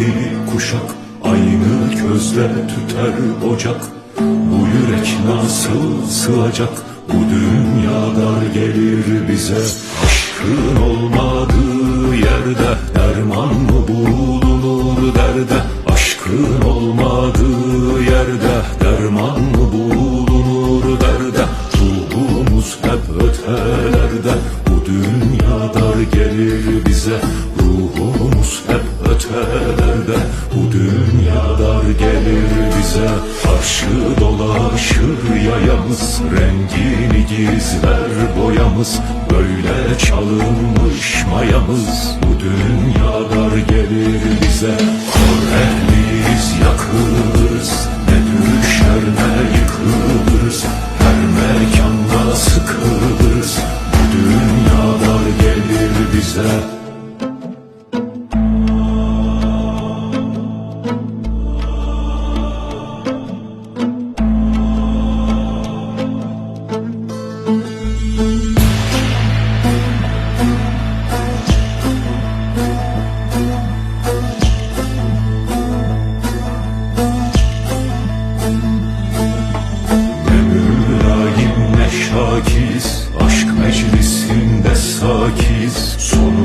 yedi kuşak Aynı közle tüter ocak. Bu yürek nasıl sığacak? Bu dünya dar gelir bize. Aşkın olmadığı yerde Derman mı bulunur derde? Aşkın olmadığı yerde Derman mı bulunur derde? Ruhumuz hep ötelerde. Bu dünya dar gelir bize. Ruhumuz hep ötelerde Bu dünya dar gelir bize Karşı dolaşır yayamız Rengini gizler boyamız Böyle çalınmış mayamız. Bu dünya dar gelir bize Kor ehliyiz yakılırız Ne düşer ne yıkılırız Her mekanda sıkılırız. Bu dünya dar gelir bize kilisinde sakiz. Son